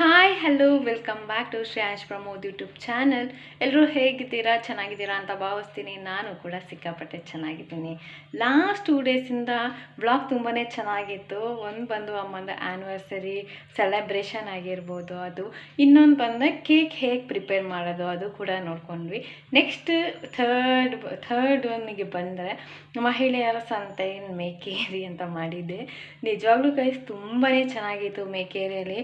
Hi hello welcome back to Shreyansh Pramod YouTube channel ಎಲ್ಲರೂ ಹೇಗಿದ್ದೀರಾ? ಚೆನ್ನಾಗಿದ್ದೀರಾ ಅಂತ ಭಾವಿಸ್ತೀನಿ. ನಾನು ಕೂಡ ಸಿಕ್ಕಾಪಟ್ಟೆ ಚೆನ್ನಾಗಿದ್ದೀನಿ. ಲಾಸ್ಟ್ ಟೂ ಡೇಸಿಂದ ಬ್ಲಾಗ್ ತುಂಬಾ ಚೆನ್ನಾಗಿತ್ತು. ಒಂದು ಬಂದು ಅಮ್ಮಂದು ಆ್ಯನಿವರ್ಸರಿ ಸೆಲೆಬ್ರೇಷನ್ ಆಗಿರ್ಬೋದು ಅದು. ಇನ್ನೊಂದು ಬಂದ ಕೇಕ್ ಹೇಗೆ ಪ್ರಿಪೇರ್ ಮಾಡೋದು ಅದು ಕೂಡ ನೋಡ್ಕೊಂಡ್ವಿ. ನೆಕ್ಸ್ಟ್ ಥರ್ಡ್ ಥರ್ಡ್ ಒನ್ನಿಗೆ ಬಂದರೆ ಮಹಿಳೆಯರ ಸಂತೈನ್ ಮೇಕೇರಿ ಅಂತ ಮಾಡಿದ್ದೆ. ನಿಜವಾಗ್ಲೂ ಕೈಸ್ ತುಂಬಾ ಚೆನ್ನಾಗಿತ್ತು ಮೇಕೇರಿಯಲ್ಲಿ.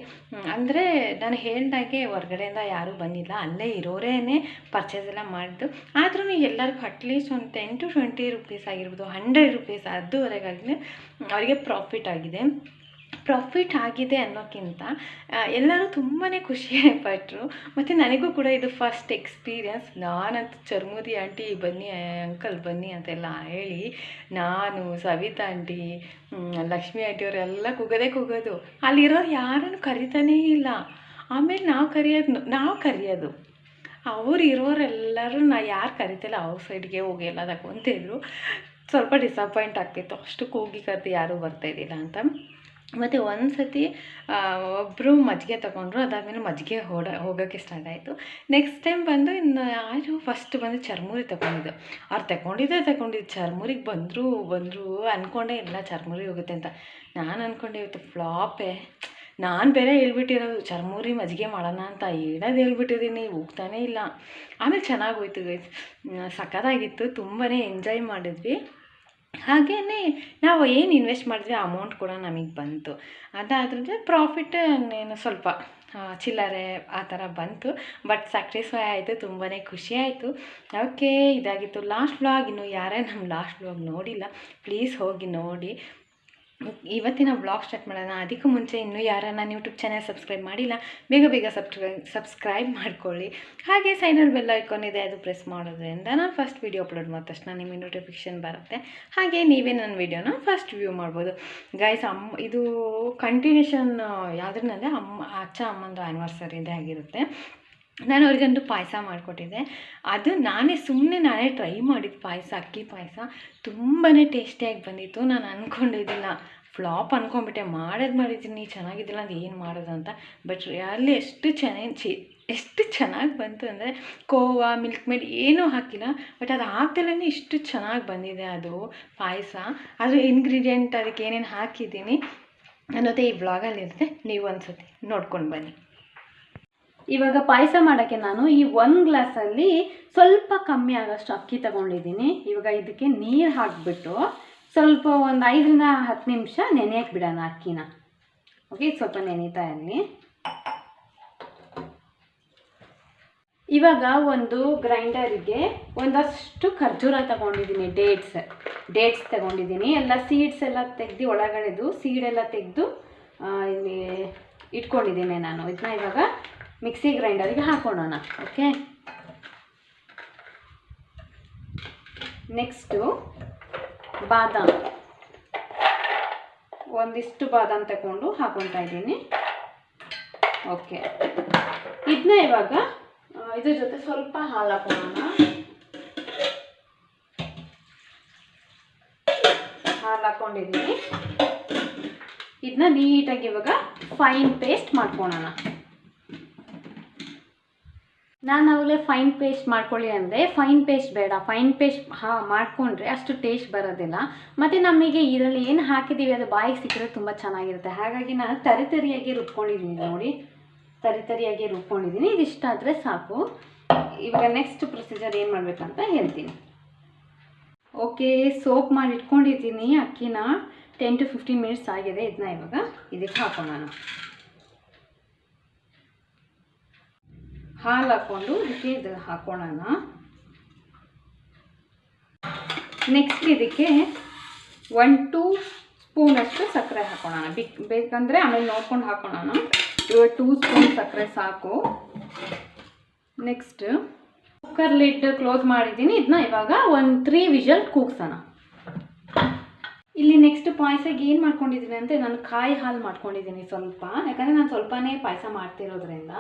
ಅಂದರೆ ನಾನು ಹೇಳ್ದಾಗೆ ಹೊರ್ಗಡೆಯಿಂದ ಯಾರೂ ಬಂದಿಲ್ಲ. ಅಲ್ಲೇ ಇರೋರೇ ಪರ್ಚೇಸ್ ಎಲ್ಲ ಮಾಡಿದ್ದು ಆದ್ರೂ ಎಲ್ಲರಿಗೂ ಅಟ್ಲೀಸ್ಟ್ ಒಂದು ಟೆನ್ ಟು ಟ್ವೆಂಟಿ ರುಪೀಸ್ ಆಗಿರ್ಬೋದು ಹಂಡ್ರೆಡ್ ರುಪೀಸ್ ಅದುವರೆಗಾಗಲೇ ಅವರಿಗೆ ಪ್ರಾಫಿಟ್ ಆಗಿದೆ. ಪ್ರಾಫಿಟ್ ಆಗಿದೆ ಅನ್ನೋಕ್ಕಿಂತ ಎಲ್ಲರೂ ತುಂಬಾ ಖುಷಿ ಪಟ್ಟರು ಮತ್ತು ನನಗೂ ಕೂಡ ಇದು ಫಸ್ಟ್ ಎಕ್ಸ್ಪೀರಿಯನ್ಸ್ ನಾನಂತೂ ಚರ್ಮುದಿ ಆಂಟಿ ಬನ್ನಿ ಅಂಕಲ್ ಬನ್ನಿ ಅಂತೆಲ್ಲ ಹೇಳಿ, ನಾನು, ಸವಿತಾ ಆಂಟಿ ಲಕ್ಷ್ಮಿ ಆಂಟಿ ಅವರೆಲ್ಲ ಕೂಗೋದೇ ಕೂಗೋದು. ಅಲ್ಲಿರೋರು ಯಾರನ್ನು ಕರಿತಾನೇ ಇಲ್ಲ. ಆಮೇಲೆ ನಾವು ಕರೆಯೋದು ನಾವು ಕರೆಯೋದು. ಅವ್ರು ಇರೋರೆಲ್ಲರೂ ನಾ ಯಾರು ಕರಿತಿಲ್ಲ, ಅವ್ರ ಸೈಡ್ಗೆ ಹೋಗಿ ಎಲ್ಲ ತಗೊಂತಿದ್ರು ಸ್ವಲ್ಪ ಡಿಸಪಾಯಿಂಟ್ ಆಗ್ತಿತ್ತು. ಅಷ್ಟು ಕೂಗಿ ಕರೆದು ಯಾರೂ ಬರ್ತಾಯಿದ್ದಿಲ್ಲ ಅಂತ. ಮತ್ತು ಒಂದು ಸತಿ ಒಬ್ಬರು ಮಜ್ಜಿಗೆ ತೊಗೊಂಡ್ರು, ಅದಾದಮೇಲೆ ಮಜ್ಜಿಗೆ ಓಡ ಹೋಗೋಕ್ಕೆ ಸ್ಟಾರ್ಟ್ ಆಯಿತು. ನೆಕ್ಸ್ಟ್ ಟೈಮ್ ಬಂದು ಇನ್ನು ಯಾರು ಫಸ್ಟ್ ಬಂದು ಚರ್ಮುರಿ ತಗೊಂಡಿದ್ದು. ಅವ್ರು ತಗೊಂಡಿದ್ದೆ ತಗೊಂಡಿದ್ದು. ಚರ್ಮುರಿಗೆ ಬಂದರು ಬಂದರು ಅಂದ್ಕೊಂಡೇ ಇಲ್ಲ ಚರ್ಮುರಿ ಹೋಗುತ್ತೆ ಅಂತ. ನಾನು ಅಂದ್ಕೊಂಡೆ ಇವತ್ತು ಫ್ಲಾಪೇ ನಾನು ಬೇರೆ ಹೇಳ್ಬಿಟ್ಟಿರೋದು, ಚರ್ಮುರಿ ಮಜ್ಜಿಗೆ ಮಾಡೋಣ ಅಂತ ಹೇಳೋದು ಹೇಳ್ಬಿಟ್ಟಿದ್ದೀನಿ, ಹೋಗ್ತಾನೇ ಇಲ್ಲ. ಆಮೇಲೆ ಚೆನ್ನಾಗಿ ಹೋಯ್ತು ಗೈಸ್ ಸಖತ್ತಾಗಿತ್ತು. ತುಂಬಾ ಎಂಜಾಯ್ ಮಾಡಿದ್ವಿ. ಹಾಗೆಯೇ ನಾವು ಏನು ಇನ್ವೆಸ್ಟ್ ಮಾಡಿದ್ವಿ ಅಮೌಂಟ್ ಕೂಡ ನಮಗೆ ಬಂತು. ಅದಾದ್ರೆ ಪ್ರಾಫಿಟ್ ಏನು ಸ್ವಲ್ಪ ಚಿಲ್ಲರೆ ಆ ಥರ ಬಂತು. ಬಟ್ ಸ್ಯಾಕ್ರಿಫೈ ಆಯಿತು ತುಂಬಾ ಖುಷಿ ಆಯಿತು. ಓಕೆ ಇದಾಗಿತ್ತು ಲಾಸ್ಟ್ ವ್ಲಾಗ್ ಇನ್ನು ಯಾರೇ ನಮ್ಮ ಲಾಸ್ಟ್ ವ್ಲಾಗ್ ನೋಡಿಲ್ಲ ಪ್ಲೀಸ್ ಹೋಗಿ ನೋಡಿ. ಇವತ್ತಿನ ಬ್ಲಾಗ್ ಸ್ಟಾರ್ಟ್ ಮಾಡೋಣ. ಅದಕ್ಕೂ ಮುಂಚೆ ಇನ್ನೂ ಯಾರನ್ನ ಯೂಟ್ಯೂಬ್ ಚಾನಲ್ ಸಬ್ಸ್ಕ್ರೈಬ್ ಮಾಡಿಲ್ಲ, ಬೇಗ ಬೇಗ ಸಬ್ಸ್ಕ್ರೈಬ್ ಸಬ್ಸ್ಕ್ರೈಬ್ ಮಾಡ್ಕೊಳ್ಳಿ. ಹಾಗೆ ಸೈನಲ್ ಬೆಲ್ ಐಕಾನ್ ಇದೆ, ಅದು ಪ್ರೆಸ್ ಮಾಡೋದ್ರಿಂದ ನಾನು ಫಸ್ಟ್ ವೀಡಿಯೋ ಅಪ್ಲೋಡ್ ಮಾಡಿದ ತಕ್ಷಣ ನಿಮಗೆ ನೋಟಿಫಿಕೇಷನ್ ಬರುತ್ತೆ. ಹಾಗೆ ನೀವೇ ನನ್ನ ವೀಡಿಯೋನ ಫಸ್ಟ್ ವ್ಯೂ ಮಾಡ್ಬೋದು. ಗೈಸ್ ಅಮ್ಮ ಇದು ಕಂಟಿನ್ಯೂಷನ್ ಯಾವುದ್ರನ್ನಂದರೆ ಅಮ್ಮ, ಅಚ್ಚ ಅಮ್ಮಂದು ಆ್ಯನಿವರ್ಸರಿದೇ ಆಗಿರುತ್ತೆ. ನಾನು ಅವ್ರಿಗೊಂದು ಪಾಯಸ ಮಾಡಿಕೊಟ್ಟಿದ್ದೆ. ಅದು ನಾನೇ ಸುಮ್ಮನೆ ನಾನೇ ಟ್ರೈ ಮಾಡಿದ್ದು ಪಾಯಸ, ಅಕ್ಕಿ ಪಾಯಸ ತುಂಬಾ ಟೇಸ್ಟಿಯಾಗಿ ಬಂದಿತ್ತು. ನಾನು ಅಂದ್ಕೊಂಡಿದ್ದಿಲ್ಲ ಫ್ಲಾಪ್ ಅಂದ್ಕೊಂಡ್ಬಿಟ್ಟೆ ಮಾಡೋದು ಮಾಡಿದ್ದೀನಿ. ಚೆನ್ನಾಗಿದ್ದಿಲ್ಲ ಅಂತ ಏನು ಮಾಡೋದು ಅಂತ. ಬಟ್ ಅಲ್ಲಿ ಎಷ್ಟು ಚೆನ್ನಾಗಿ ಎಷ್ಟು ಚೆನ್ನಾಗಿ ಬಂತು ಅಂದರೆ ಕೋವಾ ಮಿಲ್ಕ್ ಮೇಡ್ ಏನೂ ಹಾಕಿಲ್ಲ. ಬಟ್ ಅದು ಹಾಕ್ದಲ್ಲೇ ಇಷ್ಟು ಚೆನ್ನಾಗಿ ಬಂದಿದೆ ಅದು ಪಾಯಸ. ಅದು ಇಂಗ್ರೀಡಿಯೆಂಟ್ ಅದಕ್ಕೆ ಏನೇನು ಹಾಕಿದ್ದೀನಿ ಅನ್ನೋದೇ ಈ ಬ್ಲಾಗಲ್ಲಿರುತ್ತೆ ನೀವು ಒಂದು ಸತಿ ನೋಡ್ಕೊಂಡು ಬನ್ನಿ. ಇವಾಗ ಪಾಯಸ ಮಾಡೋಕ್ಕೆ ನಾನು ಈ ಒಂದು ಗ್ಲಾಸಲ್ಲಿ ಸ್ವಲ್ಪ ಕಮ್ಮಿ ಆಗೋಷ್ಟು ಅಕ್ಕಿ ತಗೊಂಡಿದ್ದೀನಿ. ಇವಾಗ ಇದಕ್ಕೆ ನೀರು ಹಾಕಿಬಿಟ್ಟು ಸ್ವಲ್ಪ ಒಂದು ಐದರಿಂದ ಹತ್ತು ನಿಮಿಷ ನೆನೆಯಕ್ಕೆ ಬಿಡೋಣ ಅಕ್ಕಿನ. ಓಕೆ ಸ್ವಲ್ಪ ನೆನೀತಾ ಇರಲಿ. ಇವಾಗ ಒಂದು ಗ್ರೈಂಡರಿಗೆ ಒಂದಷ್ಟು ಖರ್ಜೂರ ತಗೊಂಡಿದ್ದೀನಿ ಡೇಟ್ಸ್ ಡೇಟ್ಸ್ ತಗೊಂಡಿದ್ದೀನಿ. ಎಲ್ಲ ಸೀಡ್ಸ್ ಎಲ್ಲ ತೆಗೆದು ಒಳಗಡೆದು ಸೀಡೆಲ್ಲ ತೆಗೆದು ಇಲ್ಲಿ ಇಟ್ಕೊಂಡಿದ್ದೀನಿ ನಾನು. ಇದನ್ನ ಇವಾಗ ಮಿಕ್ಸಿ ಗ್ರೈಂಡರಿಗೆ ಹಾಕೊಳ್ಳೋಣ ಓಕೆ? ನೆಕ್ಸ್ಟು ಬಾದಾಮ್. ಒಂದಿಷ್ಟು ಬಾದಾಮ್ ತಗೊಂಡು ಹಾಕೊತಾ ಇದ್ದೀನಿ. ಓಕೆ. ಇದನ್ನ ಇವಾಗ ಇದ್ರ ಜೊತೆ ಸ್ವಲ್ಪ ಹಾಲು ಹಾಕೊಳ್ಳೋಣ ಹಾಲು ಹಾಕೊಂಡಿದ್ದೀನಿ. ಇದನ್ನ ನೀಟಾಗಿ ಇವಾಗ ಫೈನ್ ಪೇಸ್ಟ್ ಮಾಡ್ಕೊಳ್ಳೋಣ ನಾನು ಅವಾಗಲೇ ಫೈನ್ ಪೇಸ್ಟ್ ಮಾಡ್ಕೊಳ್ಳಿ ಅಂದರೆ ಫೈನ್ ಪೇಸ್ಟ್ ಬೇಡ. ಫೈನ್ ಪೇಸ್ಟ್ ಹಾ ಮಾಡಿಕೊಂಡ್ರೆ ಅಷ್ಟು ಟೇಸ್ಟ್ ಬರೋದಿಲ್ಲ. ಮತ್ತು ನಮಗೆ ಇದರಲ್ಲಿ ಏನು ಹಾಕಿದ್ದೀವಿ ಅದು ಬಾಯಿಗೆ ಸಿಕ್ಕರೆ ತುಂಬ ಚೆನ್ನಾಗಿರುತ್ತೆ. ಹಾಗಾಗಿ ನಾನು ತರಿ ತರಿಯಾಗಿ ರುಬ್ಕೊಂಡಿದ್ದೀನಿ ನೋಡಿ. ತರಿ ತರಿಯಾಗಿ ರುಬ್ಕೊಂಡಿದ್ದೀನಿ ಇದಿಷ್ಟ ಆದರೆ ಸಾಕು. ಇವಾಗ ನೆಕ್ಸ್ಟ್ ಪ್ರೊಸೀಜರ್ ಏನು ಮಾಡಬೇಕಂತ ಹೇಳ್ತೀನಿ. ಓಕೆ ಸೋಪ್ ಮಾಡಿ ಇಟ್ಕೊಂಡಿದ್ದೀನಿ. ಅಕ್ಕಿನ ಟೆನ್ ಟು ಫಿಫ್ಟೀನ್ ಮಿನಿಟ್ಸ್ ಆಗಿದೆ. ಇದನ್ನ ಇವಾಗ ಇದಕ್ಕೆ ಹಾಕೋಣ. ಹಾಲು ಹಾಕ್ಕೊಂಡು ಇದಕ್ಕೆ ಇದು ಹಾಕ್ಕೊಳ್ಳೋಣ ನೆಕ್ಸ್ಟ್ ಇದಕ್ಕೆ ಒನ್ ಟೂ ಸ್ಪೂನಷ್ಟು ಸಕ್ಕರೆ ಹಾಕ್ಕೊಳ್ಳೋಣ ಬಿಕ್, ಬೇಕಂದರೆ ಆಮೇಲೆ ನೋಡ್ಕೊಂಡು ಹಾಕ್ಕೊಳ್ಳೋಣ ಇವಾಗ ಟೂ ಸ್ಪೂನ್ ಸಕ್ಕರೆ ಸಾಕು. ನೆಕ್ಸ್ಟ್ ಕುಕ್ಕರ್ ಲಿಡ್ ಕ್ಲೋಸ್ ಮಾಡಿದ್ದೀನಿ. ಇದನ್ನ ಇವಾಗ ಒಂದು ತ್ರೀ ವಿಷಲ್ ಕೂಗ್ಸೋಣ. ಇಲ್ಲಿ ನೆಕ್ಸ್ಟ್ ಪಾಯಸಕ್ಕೆ ಏನು ಮಾಡ್ಕೊಂಡಿದ್ದೀನಿ ಅಂದರೆ ನಾನು ಕಾಯಿ ಹಾಲು ಮಾಡ್ಕೊಂಡಿದ್ದೀನಿ ಸ್ವಲ್ಪ. ಯಾಕಂದರೆ ನಾನು ಸ್ವಲ್ಪನೇ ಪಾಯಸ ಮಾಡ್ತಿರೋದ್ರಿಂದ.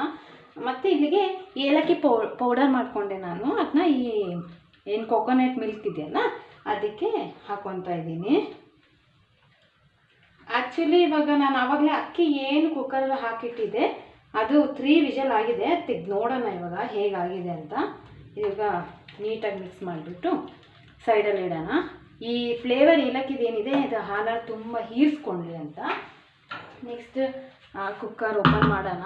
ಮತ್ತು ಇಲ್ಲಿಗೆ ಏಲಕ್ಕಿ ಪೌಡರ್ ಮಾಡಿಕೊಂಡೆ ನಾನು. ಅದನ್ನ ಈ, ಏನು ಕೊಕೊನಟ್ ಮಿಲ್ಕ್ ಇದೆಯಲ್ಲ, ಅದಕ್ಕೆ ಹಾಕ್ಕೊತಾ ಇದ್ದೀನಿ. ಆ್ಯಕ್ಚುಲಿ ಇವಾಗ ನಾನು ಆವಾಗಲೇ ಅಕ್ಕಿ ಏನು ಕುಕ್ಕರಲ್ಲಿ ಹಾಕಿಟ್ಟಿದ್ದೆ, ಅದು ತ್ರೀ ವಿಷಲ್ ಆಗಿದೆ. ತೆಗ್ದು ನೋಡೋಣ ಇವಾಗ ಹೇಗಾಗಿದೆ ಅಂತ. ಇವಾಗ ನೀಟಾಗಿ ಮಿಕ್ಸ್ ಮಾಡಿಬಿಟ್ಟು ಸೈಡಲ್ಲಿ ಇಡೋಣ. ಈ ಫ್ಲೇವರ್ ಏಲಕ್ಕಿದೇನಿದೆ ಇದು ಹಾಲ ತುಂಬ ಹೀರಿಸ್ಕೊಂಡ್ಲಿ ಅಂತ. ನೆಕ್ಸ್ಟ್ ಕುಕ್ಕರ್ ಓಪನ್ ಮಾಡೋಣ.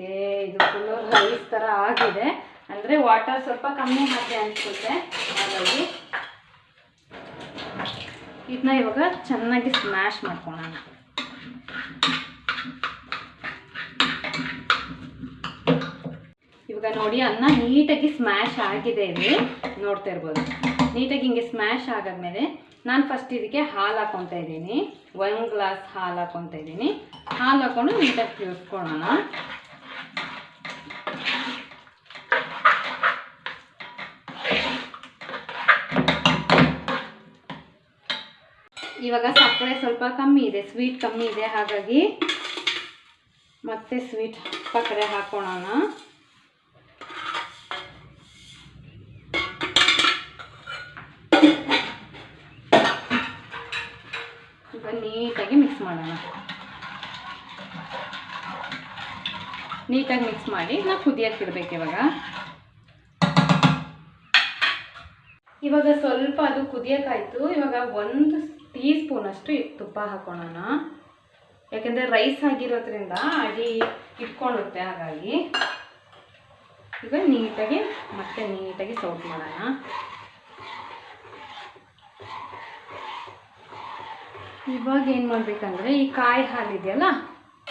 ಓಕೆ, ಇದು ಫುಲ್ಲು ರೈಸ್ ಥರ ಆಗಿದೆ. ಅಂದರೆ ವಾಟರ್ ಸ್ವಲ್ಪ ಕಮ್ಮಿ ಹಾಕಿ ಅನಿಸುತ್ತೆ. ಹಾಗಾಗಿ ಇದನ್ನ ಇವಾಗ ಚೆನ್ನಾಗಿ ಸ್ಮ್ಯಾಶ್ ಮಾಡ್ಕೊಳ್ಳೋಣ. ಇವಾಗ ನೋಡಿ, ಅನ್ನ ನೀಟಾಗಿ ಸ್ಮ್ಯಾಶ್ ಆಗಿದೆ ಇಲ್ಲಿ. ನೋಡ್ತಾ ಇರ್ಬೋದು. ನೀಟಾಗಿ ಹಿಂಗೆ ಸ್ಮ್ಯಾಶ್ ಆಗಾದ್ಮೇಲೆ ನಾನು ಫಸ್ಟ್ ಇದಕ್ಕೆ ಹಾಲು ಹಾಕೊತಾ ಇದ್ದೀನಿ. ಒಂದು ಗ್ಲಾಸ್ ಹಾಲು ಹಾಕೊತಾ ಇದ್ದೀನಿ. ಹಾಲು ಹಾಕೊಂಡು ನೀಟಾಗಿ ತಿಳ್ಸ್ಕೊಳ್ಳೋಣ ಇವಾಗ ಸಕ್ಕರೆ ಸ್ವಲ್ಪ ಕಮ್ಮಿ ಇದೆ ಸ್ವೀಟ್ ಕಮ್ಮಿ ಇದೆ, ಹಾಗಾಗಿ ಮತ್ತೆ ಸ್ವೀಟ್ ಸಕ್ಕರೆ ಹಾಕೋಣ ಈಗ ನೀಟಾಗಿ ಮಿಕ್ಸ್ ಮಾಡೋಣ. ನೀಟಾಗಿ ಮಿಕ್ಸ್ ಮಾಡಿ ನಾವು ಇಡ್ಬೇಕು ಇವಾಗ. ಇವಾಗ ಸ್ವಲ್ಪ ಅದು ಕುದಿಯೋಕ್ಕಾಯಿತು ಇವಾಗ ಒಂದು ಟೀ ಸ್ಪೂನಷ್ಟು ತುಪ್ಪ ಹಾಕೋಣ ಯಾಕೆಂದರೆ ರೈಸ್ ಆಗಿರೋದ್ರಿಂದ ಅಡಿ ಇಟ್ಕೊಳ್ಳುತ್ತೆ ಹಾಗಾಗಿ ಈಗ ನೀಟಾಗಿ ಮತ್ತೆ ನೀಟಾಗಿ ಸೌಟ್ ಮಾಡೋಣ. ಇವಾಗ ಏನು ಮಾಡಬೇಕಂದ್ರೆ ಈ ಕಾಯಿ ಹಾಲು ಇದೆಯಲ್ಲ,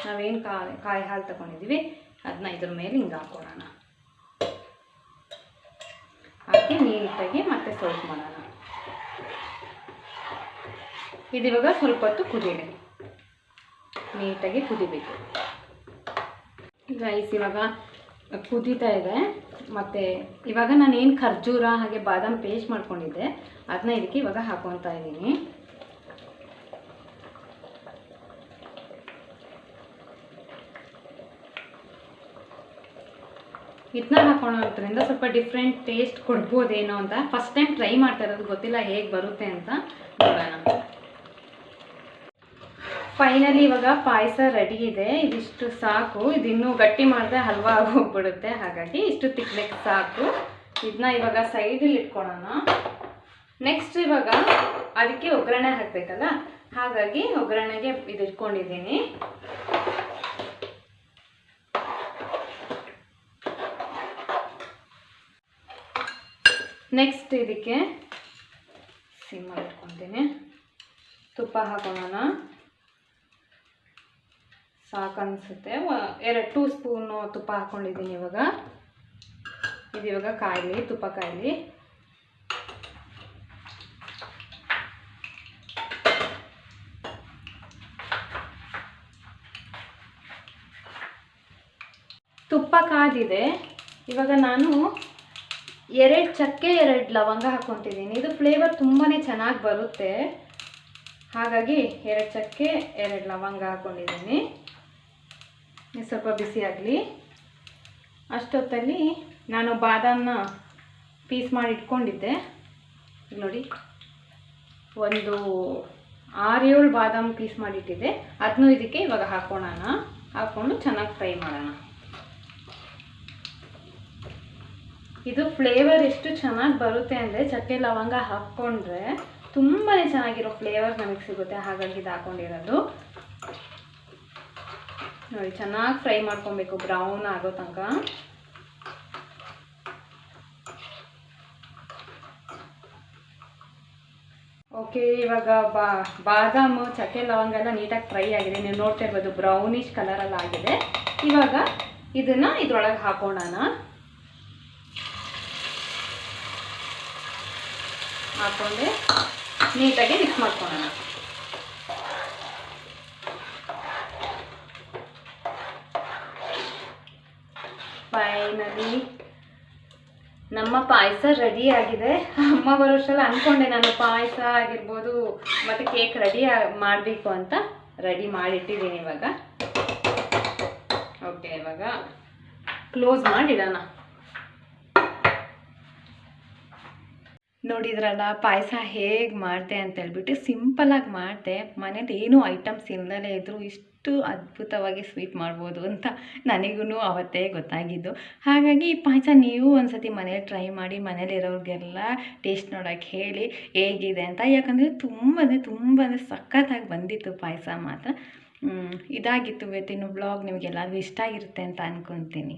ನಾವೇನು ಕಾಯಿ ಕಾಯಿ ಹಾಲು ತಗೊಂಡಿದ್ದೀವಿ ಅದನ್ನ ಇದ್ರ ಮೇಲೆ ಹಿಂಗೆ ಹಾಕೊಳ್ಳೋಣ ಹಾಕಿ ನೀಟಾಗಿ ಮತ್ತೆ ಸೌಟ್ ಮಾಡೋಣ. ಇದು ಇವಾಗ ಸ್ವಲ್ಪ ಹೊತ್ತು ಕುದೀಲಿ ನೀಟಾಗಿ ಕುದಿಬೇಕು. ರೈಸ್ ಇವಾಗ ಕುದೀತಾ ಇದೆ. ಮತ್ತು ಇವಾಗ ನಾನು ಏನು ಖರ್ಜೂರ ಹಾಗೆ ಬಾದಾಮ್ ಪೇಸ್ಟ್ ಮಾಡ್ಕೊಂಡಿದ್ದೆ ಅದನ್ನ ಇದಕ್ಕೆ ಇವಾಗ ಹಾಕೊತಾ ಇದ್ದೀನಿ. ಇದನ್ನ ಹಾಕೊಳ್ಳೋದ್ರಿಂದ ಸ್ವಲ್ಪ ಡಿಫ್ರೆಂಟ್ ಟೇಸ್ಟ್ ಕೊಡ್ಬೋದೇನೋ ಅಂತ ಫಸ್ಟ್ ಟೈಮ್ ಟ್ರೈ ಮಾಡ್ತಾ ಇರೋದು ಗೊತ್ತಿಲ್ಲ ಹೇಗೆ ಬರುತ್ತೆ ಅಂತ ನೋಡೋಣ. ಫೈನಲಿ ಇವಾಗ ಪಾಯಸ ರೆಡಿ ಇದೆ. ಇದಿಷ್ಟು ಸಾಕು. ಇದಿನ್ನೂ ಗಟ್ಟಿ ಮಾಡಿದ್ರೆ ಹಲ್ವಾ ಆಗೋಗ್ಬಿಡುತ್ತೆ. ಹಾಗಾಗಿ ಇಷ್ಟು ತಿಕ್ಬೇಕು ಸಾಕು. ಇದನ್ನ ಇವಾಗ ಸೈಡಲ್ಲಿ ಇಟ್ಕೊಳೋಣ. ನೆಕ್ಸ್ಟ್ ಇವಾಗ ಅದಕ್ಕೆ ಒಗ್ಗರಣೆ ಹಾಕಬೇಕಲ್ಲ? ಹಾಗಾಗಿ ಒಗ್ಗರಣೆಗೆ ಇದು ಇಟ್ಕೊಂಡಿದ್ದೀನಿ. ನೆಕ್ಸ್ಟ್ ಇದಕ್ಕೆ ಸಿಮ್ಮ ಇಟ್ಕೊತೀನಿ ತುಪ್ಪ ಹಾಕೋಣ. ಸಾಕು ಅನಿಸುತ್ತೆ ಎರಡು ಟೂ ಸ್ಪೂನು ತುಪ್ಪ ಹಾಕ್ಕೊಂಡಿದ್ದೀನಿ ಇವಾಗ. ಇದು ಇವಾಗ ಕಾಯಲಿ, ತುಪ್ಪ ಕಾಯಿಲಿ. ತುಪ್ಪ ಕಾದಿದೆ. ಇವಾಗ ನಾನು ಎರಡು ಚಕ್ಕೆ, ಎರಡು ಲವಂಗ ಹಾಕ್ಕೊತಿದ್ದೀನಿ ಇದು ಫ್ಲೇವರ್ ತುಂಬಾ ಚೆನ್ನಾಗಿ ಬರುತ್ತೆ. ಹಾಗಾಗಿ ಎರಡು ಚಕ್ಕೆ, ಎರಡು ಲವಂಗ ಹಾಕ್ಕೊಂಡಿದ್ದೀನಿ ಸ್ವಲ್ಪ ಬಿಸಿ ಆಗಲಿ. ಅಷ್ಟೊತ್ತಲ್ಲಿ ನಾನು ಬಾದಾಮನ್ನ ಪೀಸ್ ಮಾಡಿ ಇಟ್ಕೊಂಡಿದ್ದೆ. ನೋಡಿ, ಒಂದು ಆರು ಏಳು ಬಾದಾಮ್ ಪೀಸ್ ಮಾಡಿಟ್ಟಿದ್ದೆ ಅದನ್ನು ಇದಕ್ಕೆ ಇವಾಗ ಹಾಕೋಣ ಹಾಕ್ಕೊಂಡು ಚೆನ್ನಾಗಿ ಫ್ರೈ ಮಾಡೋಣ. ಇದು ಫ್ಲೇವರ್ ಎಷ್ಟು ಚೆನ್ನಾಗಿ ಬರುತ್ತೆ ಅಂದರೆ ಚಕ್ಕೆ ಲವಂಗ ಹಾಕ್ಕೊಂಡ್ರೆ ತುಂಬಾ ಚೆನ್ನಾಗಿರೋ ಫ್ಲೇವರ್ ನಮಗೆ ಸಿಗುತ್ತೆ. ಹಾಗಾಗಿ ಇದು ಹಾಕೊಂಡಿರೋದು. ನೋಡಿ, ಚೆನ್ನಾಗಿ ಫ್ರೈ ಮಾಡ್ಕೊಬೇಕು, ಬ್ರೌನ್ ಆಗೋ ತನಕ. ಓಕೆ, ಇವಾಗ ಬಾ, ಬಾದಾಮು, ಚಕ್ಕೆ, ಲವಂಗ ಎಲ್ಲ ನೀಟಾಗಿ ಫ್ರೈ ಆಗಿದೆ. ನೀವು ನೋಡ್ತಾ ಇರ್ಬೋದು, ಬ್ರೌನಿಶ್ ಕಲರಲ್ಲಿ ಆಗಿದೆ. ಇವಾಗ ಇದನ್ನು ಇದ್ರೊಳಗೆ ಹಾಕೋಣ ಹಾಕ್ಕೊಂಡೆ ನೀಟಾಗಿ ಮಿಕ್ಸ್ ಮಾಡ್ಕೊಳ್ಳೋಣ ಫೈನಲಿ ನಮ್ಮ ಪಾಯಸ ರೆಡಿ ಆಗಿದೆ. ಅಮ್ಮ ಬರೋಷ್ಟರಲ್ಲಿ ಅಂದ್ಕೊಂಡೆ ನಾನು ಪಾಯಸ ಆಗಿರ್ಬೋದು ಮತ್ತು ಕೇಕ್ ರೆಡಿ ಮಾಡಬೇಕು ಅಂತ. ರೆಡಿ ಮಾಡಿಟ್ಟಿದ್ದೀನಿ ಇವಾಗ. ಓಕೆ ಇವಾಗ ಕ್ಲೋಸ್ ಮಾಡಿಡೋಣ. ನೋಡಿದ್ರಲ್ಲ ಪಾಯಸ ಹೇಗೆ ಮಾಡಿದೆ ಅಂತ ಹೇಳ್ಬಿಟ್ಟು ಸಿಂಪಲಾಗಿ ಮಾಡಿದೆ ಮನೇಲಿ ಏನೂ ಐಟಮ್ಸ್ ಇಲ್ಲದಲೇ ಇದ್ದರೂ ಇಷ್ಟು ಅದ್ಭುತವಾಗಿ ಸ್ವೀಟ್ ಮಾಡ್ಬೋದು ಅಂತ ನನಗೂ ಅವತ್ತೇ ಗೊತ್ತಾಗಿದ್ದು. ಹಾಗಾಗಿ ಈ ಪಾಯಸ ನೀವು ಒಂದ್ಸತಿ ಮನೇಲಿ ಟ್ರೈ ಮಾಡಿ, ಮನೇಲಿರೋರಿಗೆಲ್ಲ ಟೇಸ್ಟ್ ನೋಡೋಕ್ಕೆ ಹೇಳಿ ಹೇಗಿದೆ ಅಂತ. ಯಾಕಂದರೆ ತುಂಬ ಅಂದರೆ ತುಂಬ ಸಖತ್ತಾಗಿ ಬಂದಿತ್ತು ಪಾಯಸ ಮಾತ್ರ. ಇದಾಗಿತ್ತು ಇವತ್ತಿನ ಬ್ಲಾಗ್. ನಿಮಗೆಲ್ಲರಿಗೂ ಇಷ್ಟ ಆಗಿರುತ್ತೆ ಅಂತ ಅಂದ್ಕೊತೀನಿ